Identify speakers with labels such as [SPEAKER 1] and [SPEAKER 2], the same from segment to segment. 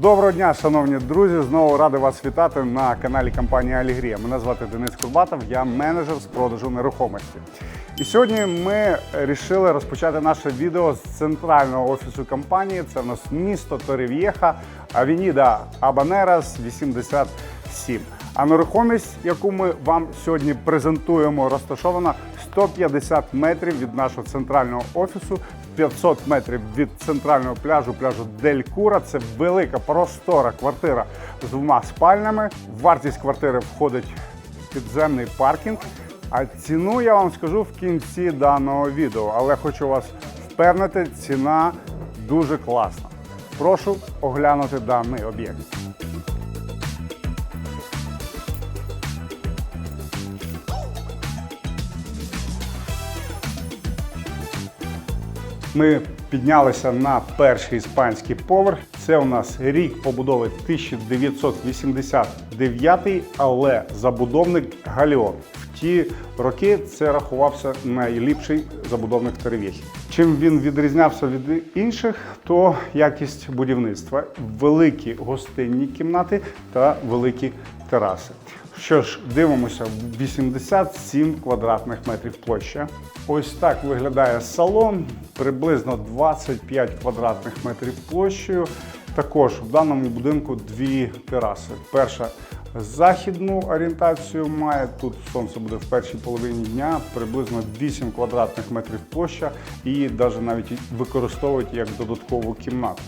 [SPEAKER 1] Доброго дня, шановні друзі! Знову радий вас вітати на каналі компанії Алігрія. Мене звати Денис Курбатов, я менеджер з продажу нерухомості. І сьогодні ми вирішили розпочати наше відео з центрального офісу компанії. Це в нас місто Торев'єха, Авеніда Абанерас 87. А нерухомість, яку ми вам сьогодні презентуємо, розташована 150 метрів від нашого центрального офісу, 500 метрів від центрального пляжу, пляжу Дель Кура. Це велика простора квартира з двома спальнями. Вартість квартири входить підземний паркінг. А ціну я вам скажу в кінці даного відео, але хочу вас впевнити, ціна дуже класна. Прошу оглянути даний об'єкт. Ми піднялися на перший іспанський поверх. Це у нас рік побудови 1989, але забудовник Галіон. В ті роки це рахувався найліпший забудовник Теревєхі. Чим він відрізнявся від інших, то якість будівництва, великі гостинні кімнати та великі тераси. Що ж, дивимося, 87 квадратних метрів площа. Ось так виглядає салон, приблизно 25 квадратних метрів площею. Також в даному будинку дві тераси. Перша західну орієнтацію має. Тут сонце буде в першій половині дня, приблизно 8 квадратних метрів площа її навіть використовують як додаткову кімнату.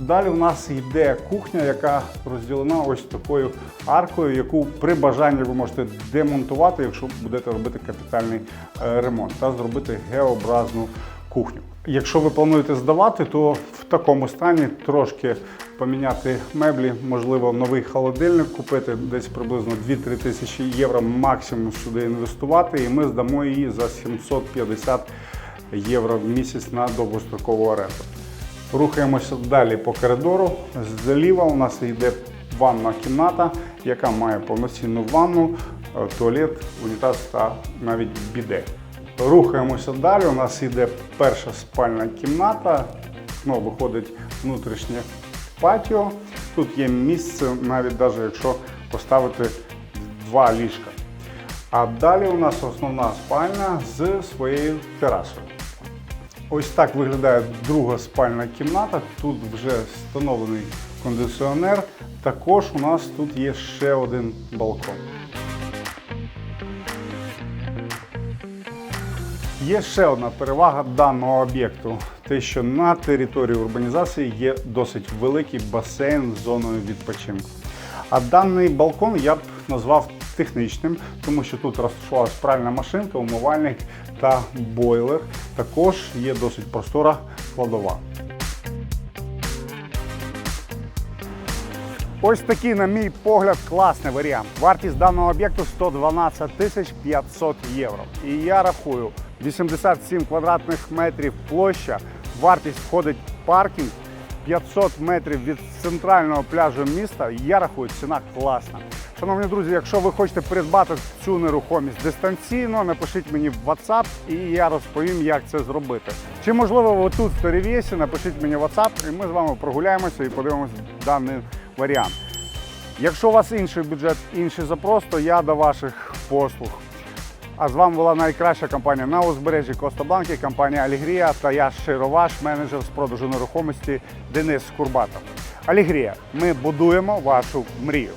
[SPEAKER 1] Далі у нас йде кухня, яка розділена ось такою аркою, яку при бажанні ви можете демонтувати, якщо будете робити капітальний е, ремонт, та зробити геобразну кухню. Якщо ви плануєте здавати, то в такому стані трошки поміняти меблі, можливо, новий холодильник купити, десь приблизно 2-3 тисячі євро максимум сюди інвестувати, і ми здамо її за 750 євро в місяць на довгострокову оренду. Рухаємося далі по коридору. Зліва у нас йде ванна кімната, яка має повноцінну ванну, е, туалет, унітаз та навіть біде. Рухаємося далі. У нас йде перша спальна кімната. Ну, виходить внутрішнє патіо. Тут є місце, навіть навіть якщо поставити два ліжка. А далі у нас основна спальня з своєю терасою. Ось так виглядає друга спальна кімната. Тут вже встановлений кондиціонер. Також у нас тут є ще один балкон. Є ще одна перевага даного об'єкту. Те, що на території урбанізації є досить великий басейн з зоною відпочинку. А даний балкон я б назвав технічним, тому що тут розташувалась пральна машинка, умивальник та бойлер. Також є досить простора кладова. Ось такий, на мій погляд, класний варіант. Вартість даного об'єкту 112 тисяч 500 євро. І я рахую 87 квадратних метрів площа. Вартість входить паркінг 500 метрів від центрального пляжу міста. Я рахую, ціна класна. Шановні друзі, якщо ви хочете придбати цю нерухомість дистанційно, напишіть мені в WhatsApp і я розповім, як це зробити. Чи можливо ви тут в Теревєсі, напишіть мені в WhatsApp, і ми з вами прогуляємося і подивимося даний варіант. Якщо у вас інший бюджет, інший запрос, то я до ваших послуг. А з вами була найкраща компанія на узбережжі Коста-Бланки, компанія Алігрія та я щиро ваш менеджер з продажу нерухомості Денис Курбатов. Алігрія, ми будуємо вашу мрію.